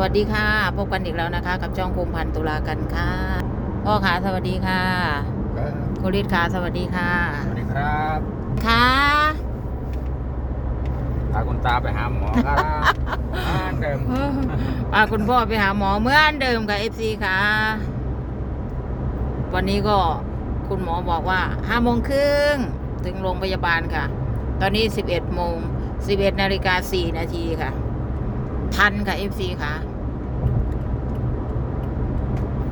วัสดีค่ะ พบกันอีกแล้วนะคะ กับช่องภูมิพันธ์ตุลากันค่ะ พ่อขาสวัสดีค่ะครับคุณฤทธิ์ขาสวัสดีค่ะ สวัสดีครับค่ะพาคุณตาไปหาหมอครับอ่านเดิมพาคุณพ่อไปหาหมอเหมื่อนเดิมค่ะเอฟซีค่ะ วันนี้ก็คุณหมอบอกว่าห้าโมงครึ่งถึงโรงพยาบาลค่ะ ตอนนี้สิบเอ็ดโมงสิบเอ็ดนาฬิกาสี่นาทีค่ะ ทันค่ะเอฟซีค่ะ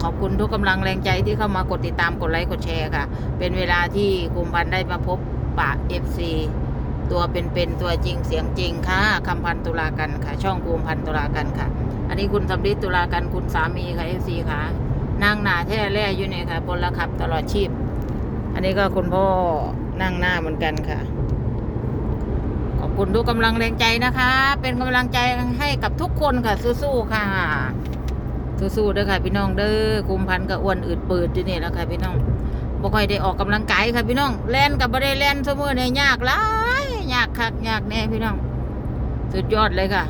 ขอบคุณทุกกำลังแรงใจที่เข้ามากดติดตามกดไลค์กดแชร์ค่ะ เป็นเวลาที่คุมพันได้มาพบปะเอฟซีตัวเป็นๆตัวจริงเสียงจริงค่ะคำพันตุลากันค่ะ ช่องภูมิพันตุลากันค่ะ อันนี้คุณสำริดตุลากันคุณสามีค่ะเอฟซีค่ะนั่งหนาแท้แร่อยู่เนี่ยค่ะบนระขับตลอดชีพ อันนี้ก็คุณพ่อนั่งหน้าเหมือนกันค่ะ คุณทุกกำลังแรงใจนะคะ เป็นกำลังใจให้กับทุกคนค่ะ สู้ๆค่ะสู้ๆเด้อค่ะ พี่น้องเด้อคุมพันกับอ้วนอืดปืดอยู่นี่แล้วค่ะพี่น้องบ่ค่อยได้ออกกำลังกายค่ะพี่น้องแล่นกับบ่ได้แล่นเสมอเนี่ยยากหลายยากคักยากแน่พี่น้อง สุดยอดเลยค่ะ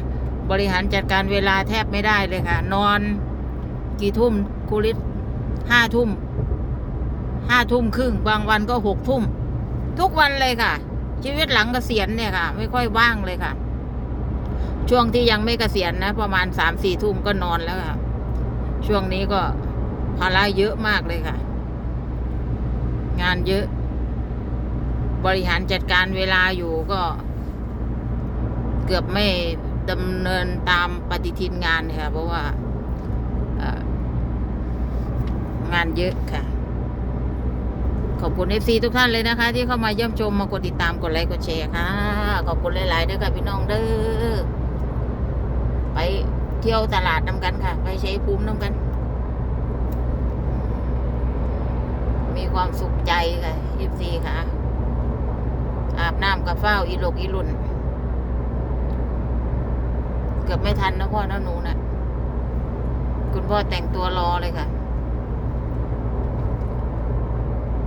บริหารจัดการเวลาแทบไม่ได้เลยค่ะ นอน กี่ทุ่มครูริสห้าทุ่มห้าทุ่มครึ่งบางวันก็หกทุ่ม ทุกวันเลยค่ะ ชีวิตหลังเกษียณเนี่ยค่ะ ไม่ค่อยว่างเลยค่ะ ช่วงที่ยังไม่เกษียณนะ ประมาณสามสี่ทุ่มก็นอนแล้วค่ะ ช่วงนี้ก็ภาระเยอะมากเลยค่ะ งานเยอะ บริหารจัดการเวลาอยู่ก็ เกือบไม่ดำเนินตามปฏิทินงานค่ะ เพราะว่างานเยอะค่ะ ขอบคุณเอฟซีทุกท่านเลยนะคะ ที่เข้ามาเยี่ยมชมมากดติดตามกดไลค์กดแชร์ค่ะ ขอบคุณหลายๆด้วยค่ะพี่น้องเด้อไปเที่ยวตลาดนำกันค่ะ ไปใช้ภูมินำกัน มีความสุขใจค่ะเอฟซีค่ะ อาบน้ำกับเฝ้าวอีหลกอีลุนเกือบไม่ทันนะพ่อนะหนูนะ่ะ คุณพ่อแต่งตัวรอเลยค่ะ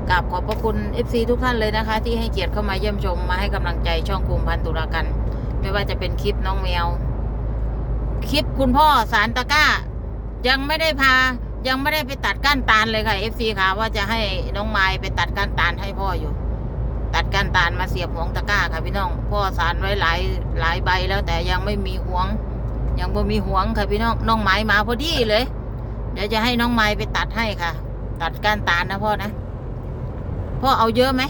กราบขอบพระคุณ FC ทุกท่านเลยนะคะ ที่ให้เกียรติเข้ามาเยี่ยมชมมาให้กำลังใจช่องคุมพันตุลากัน ไม่ว่าจะเป็นคลิปน้องแมว คลิปคุณพ่อสารตะก้า ยังไม่ได้พา ยังไม่ได้ไปตัดก้านตาลเลยค่ะ FC ค่ะว่าจะให้น้องไม้ไปตัดก้านตาลให้พ่ออยู่ ตัดก้านตาลมาเสียบหวงตะก้าค่ะพี่น้อง พ่อสารไว้หลายหลายใบแล้วแต่ยังไม่มีหวง ยังบ่มีหวงค่ะพี่น้องน้องไม้มาพอดีเลย เดี๋ยวจะให้น้องไม้ไปตัดให้ค่ะ ตัดก้านตาลนะพ่อนะ พ่อเอาเยอะไหม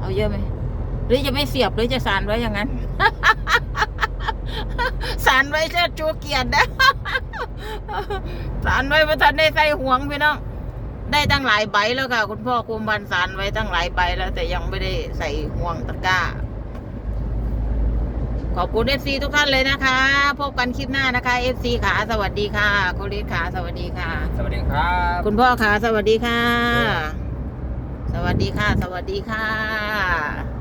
เอาเยอะไหม หรือจะไม่เสียบหรือจะสานไว้อย่างนั้น สานไว้เชิดจูเกียรตินะสานไว้ประทันได้ใส่ห่วงพี่น้อง ได้ตั้งหลายใบแล้วค่ะ คุณพ่อคุมพันสารไว้ตั้งหลายใบแล้ว แต่ยังไม่ได้ใส่ห่วงตะกร้า ขอบคุณเอฟซีทุกท่านเลยนะคะ พบกันคลิปหน้านะคะเอฟซีขาสวัสดีค่ะคุณฤทธิ์ขาสวัสดีค่ะ สวัสดีครับ คุณพ่อขาสวัสดีค่ะ สวัสดีค่ะ สวัสดีค่ะ